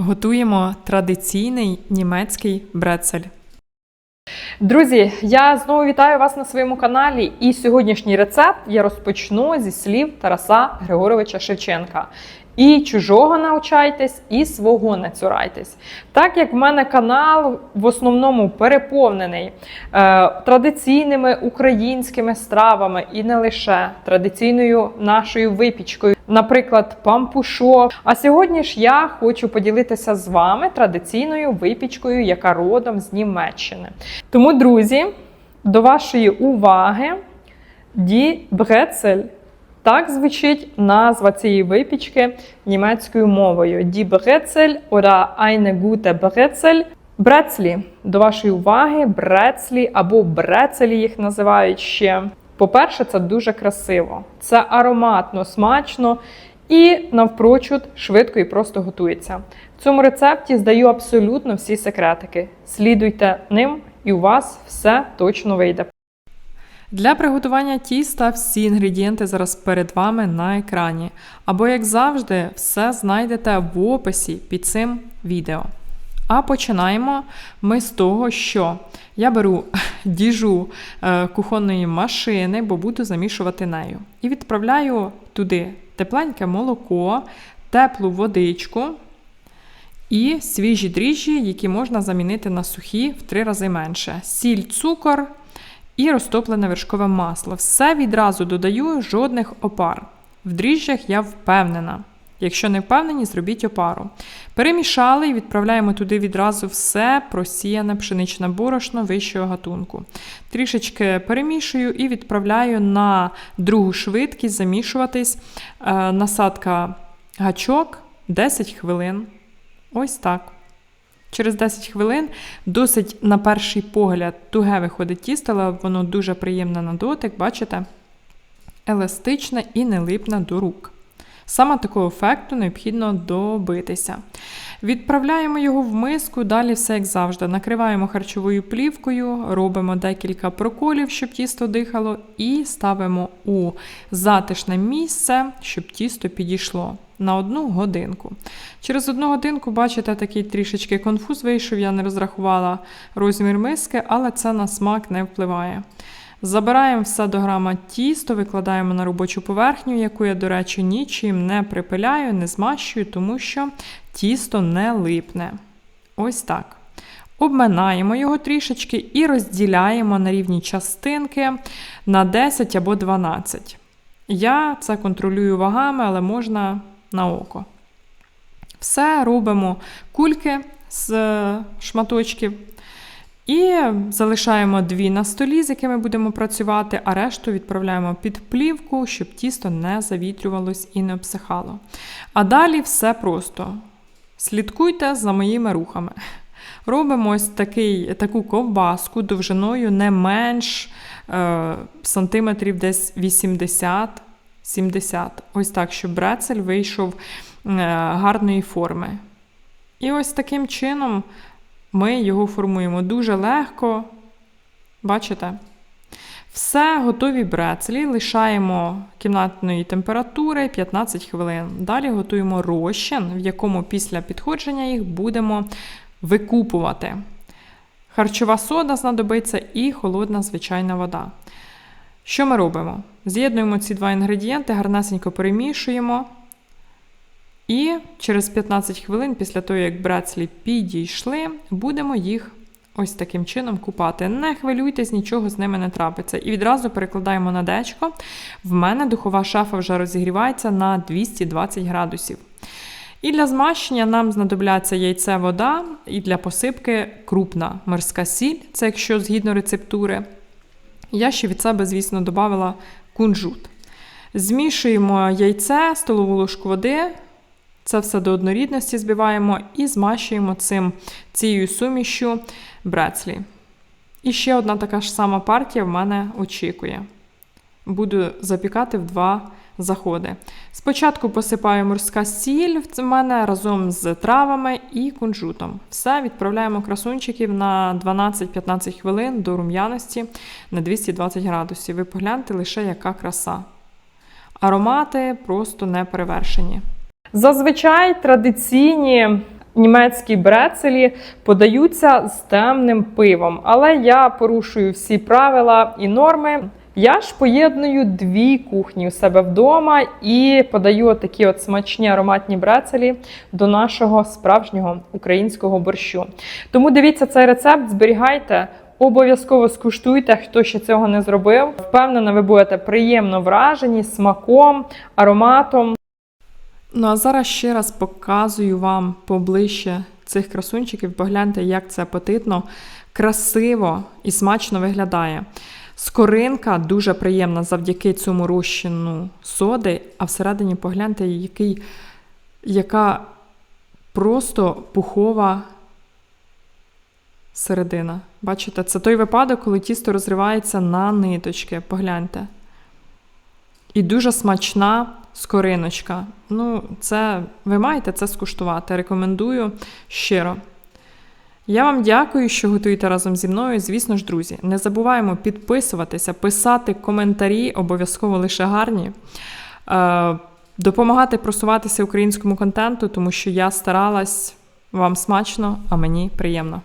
Готуємо традиційний німецький брецель. Друзі, я знову вітаю вас на своєму каналі. І сьогоднішній рецепт я розпочну зі слів Тараса Григоровича Шевченка. І чужого навчайтесь, і свого не цурайтесь. Так як в мене канал в основному переповнений е, традиційними українськими стравами і не лише традиційною нашою випічкою, наприклад, пампушо. А сьогодні ж я хочу поділитися з вами традиційною випічкою, яка родом з Німеччини. Тому, друзі, до вашої уваги ді брецель. Так звучить назва цієї випічки німецькою мовою. Die Brezel oder eine gute Brezel. Брецлі. До вашої уваги, брецлі або брецелі їх називають ще. По-перше, це дуже красиво. Це ароматно, смачно і навпрочуд швидко і просто готується. В цьому рецепті здаю абсолютно всі секретики. Слідуйте ним, і у вас все точно вийде. Для приготування тіста всі інгредієнти зараз перед вами на екрані. Або, як завжди, все знайдете в описі під цим відео. А починаємо ми з того, що я беру діжу е, кухонної машини, бо буду замішувати нею. І відправляю туди тепленьке молоко, теплу водичку і свіжі дріжджі, які можна замінити на сухі в три рази менше. Сіль, цукор і розтоплене вершкове масло. Все відразу додаю жодних опар. В дріжджах я впевнена. Якщо не впевнені, зробіть опару. Перемішали і відправляємо туди відразу все просіяне пшеничне борошно вищого гатунку. Трішечки перемішую і відправляю на другу швидкість замішуватись. Е, насадка гачок 10 хвилин. Ось так. Через 10 хвилин досить, на перший погляд, туге виходить тісто, але воно дуже приємне на дотик, бачите? Еластичне і не липне до рук. Саме такого ефекту необхідно добитися. Відправляємо його в миску, далі все як завжди. Накриваємо харчовою плівкою, робимо декілька проколів, щоб тісто дихало, і ставимо у затишне місце, щоб тісто підійшло на одну годинку. Через одну годинку, бачите, такий трішечки конфуз вийшов, я не розрахувала розмір миски, але це на смак не впливає. Забираємо все до грама тісто, викладаємо на робочу поверхню, яку я, до речі, нічим не припиляю, не змащую, тому що тісто не липне. Ось так. Обминаємо його трішечки і розділяємо на рівні частинки на 10 або 12. Я це контролюю вагами, але можна на око. Все робимо кульки з шматочків. І залишаємо дві на столі, з якими будемо працювати, а решту відправляємо під плівку, щоб тісто не завітрювалось і не обсихало. А далі все просто. Слідкуйте за моїми рухами. Робимо ось такий, таку ковбаску довжиною не менш е, сантиметрів десь 80-70. Ось так, щоб брецель вийшов е, гарної форми. І ось таким чином ми його формуємо дуже легко. Бачите? Все, готові брецелі, лишаємо кімнатної температури 15 хвилин. Далі готуємо розчин, в якому після підходження їх будемо викупувати. Харчова сода знадобиться і холодна звичайна вода. Що ми робимо? З'єднуємо ці два інгредієнти, гарнесенько перемішуємо. І через 15 хвилин, після того, як брецлі підійшли, будемо їх ось таким чином купати. Не хвилюйтесь, нічого з ними не трапиться. І відразу перекладаємо на дечко. В мене духова шафа вже розігрівається на 220 градусів. І для змащення нам знадобляться яйце, вода, і для посипки крупна морська сіль, це якщо згідно рецептури. Я ще від себе, звісно, додавала кунжут. Змішуємо яйце, столову ложку води. Це все до однорідності збиваємо і змащуємо цим, цією сумішю брецлі. І ще одна така ж сама партія в мене очікує. Буду запікати в два заходи. Спочатку посипаю морська сіль в мене разом з травами і кунжутом. Все відправляємо красунчиків на 12-15 хвилин до рум'яності на 220 градусів. Ви погляньте лише, яка краса. Аромати просто не перевершені. Зазвичай традиційні німецькі брецелі подаються з темним пивом, але я порушую всі правила і норми. Я ж поєдную дві кухні у себе вдома і подаю такі от смачні ароматні брецелі до нашого справжнього українського борщу. Тому дивіться цей рецепт, зберігайте. Обов'язково скуштуйте, хто ще цього не зробив. Впевнена, ви будете приємно вражені смаком, ароматом. Ну а зараз ще раз показую вам поближче цих красунчиків. Погляньте, як це апетитно, красиво і смачно виглядає. Скоринка дуже приємна завдяки цьому розчину соди, а всередині погляньте, який, яка просто пухова середина. Бачите, це той випадок, коли тісто розривається на ниточки. Погляньте. І дуже смачна скориночка. Ну, це ви маєте це скуштувати. Рекомендую щиро. Я вам дякую, що готуєте разом зі мною. Звісно ж, друзі, не забуваємо підписуватися, писати коментарі, обов'язково лише гарні. Е, допомагати просуватися українському контенту, тому що я старалась вам смачно, а мені приємно.